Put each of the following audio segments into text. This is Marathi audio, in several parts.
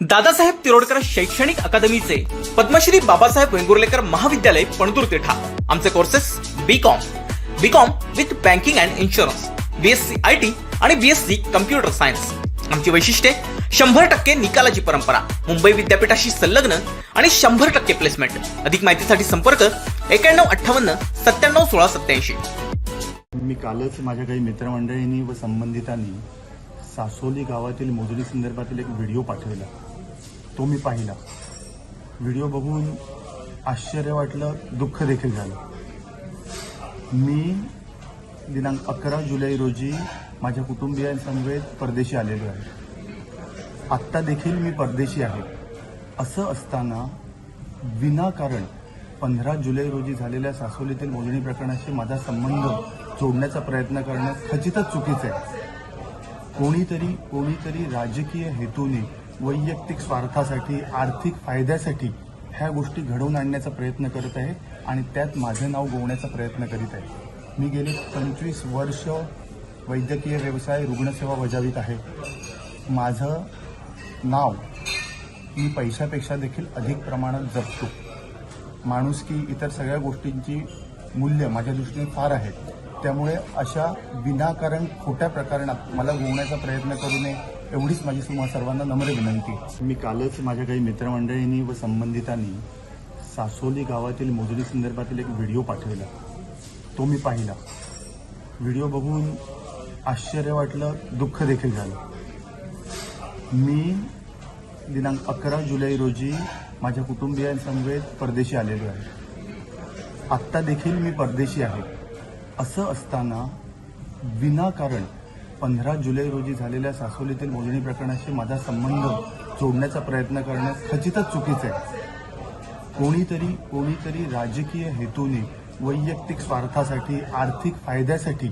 दादासाहेब तिरोडकर शैक्षणिक अकादमीचे पद्मश्री बाबासाहेब वेंगुर्लेकर महाविद्यालय पणदूर तेठा. आमचे courses B com B com with banking and insurance BSc I T आणि बीएससी कम्प्युटर सायन्स आमची वैशिष्ट्ये शंभर टक्के निकालाची परंपरा मुंबई विद्यापीठाशी संलग्न आणि शंभर टक्के प्लेसमेंट अधिक माहितीसाठी संपर्क एक्याण्णव अठ्ठावन्न सत्त्याण्णव सोळा सत्याऐंशी मी कालच माझ्या काही मित्रमंडळींनी व संबंधितांनी सासोली गावातील मोजणी संदर्भातील एक व्हिडिओ पाठवला. तो मी पाहिला. व्हिडिओ बघून आश्चर्य वाटलं दुःख देखील झालं. मी दिनांक अकरा जुलै रोजी माझ्या कुटुंबियांसमवेत परदेशी आलेलो आहे. आत्ता देखील मी परदेशी आहे. असं असताना विनाकारण पंधरा जुलै रोजी झालेल्या सासोलीतील मोजणी प्रकरणाशी माझा संबंध जोडण्याचा प्रयत्न करणं खचितच चुकीचं आहे. कोणीतरी कोणीतरी राजकीय हेतूने वैयक्तिक स्वार्थासाठी आर्थिक फायद्यासाठी ह्या गोष्टी घडवून आणण्याचा प्रयत्न करत आहे आणि त्यात माझं नाव गोवण्याचा प्रयत्न करीत आहे. मी गेली पंचवीस वर्ष वैद्यकीय व्यवसाय रुग्णसेवा बजावित आहे. माझं नाव मी पैशापेक्षा देखील अधिक प्रमाणात जपतो. माणूस की इतर सगळ्या गोष्टींची मूल्य माझ्या दृष्टीने फार आहेत. त्यामुळे अशा विनाकारण खोट्या प्रकरणात मला गोवण्याचा प्रयत्न करू नये एवढीच माझी तुम्हा सर्वांना नम्र विनंती. मी कालच माझ्या काही मित्रमंडळींनी व संबंधितांनी सासोली गावातील मोजणी संदर्भातील एक व्हिडिओ पाठवला. तो मी पाहिला. व्हिडिओ बघून आश्चर्य वाटलं दुःख देखील झालं. मी दिनांक अकरा जुलै रोजी माझ्या कुटुंबियांसमवेत परदेशी आलेलो आहे. आत्ता देखील मी परदेशी आहे. असं असताना विनाकारण पंधरा जुलै रोजी झालेल्या सासोलीतील मोजणी प्रकरणाशी माझा संबंध जोडण्याचा प्रयत्न करणं खचितच चुकीचं आहे. कोणीतरी कोणीतरी राजकीय हेतूने वैयक्तिक स्वार्थासाठी आर्थिक फायद्यासाठी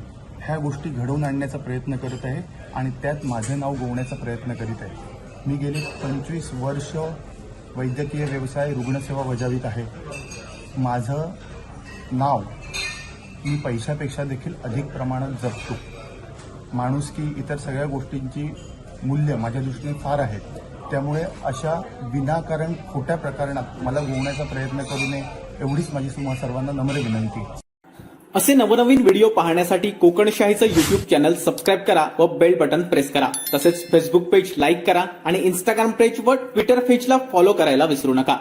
ह्या गोष्टी घडवून आणण्याचा प्रयत्न करत आहे आणि त्यात माझं नाव गोवण्याचा प्रयत्न करीत आहे. मी गेली पंचवीस वर्ष वैद्यकीय व्यवसाय रुग्णसेवा बजावित आहे. माझं नाव मी पैशापेक्षा देखील अधिक प्रमाणात जपतो. माणुसकी इतर सगळ्या गोष्टींची मूल्य माझ्या दृष्टीने फार आहेत. त्यामुळे अशा विनाकारण खोट्या प्रकरणात मला गोवण्याचा प्रयत्न करू नये एवढीच माझी तुम्हा सर्वांना नम्र विनंती. असे नवनवीन व्हिडिओ पाहण्यासाठी कोकणशाहीचं युट्यूब चॅनल सबस्क्राईब करा व बेल बटन प्रेस करा. तसेच फेसबुक पेज लाईक करा आणि इंस्टाग्राम पेज व ट्विटर पेजला फॉलो करायला विसरू नका.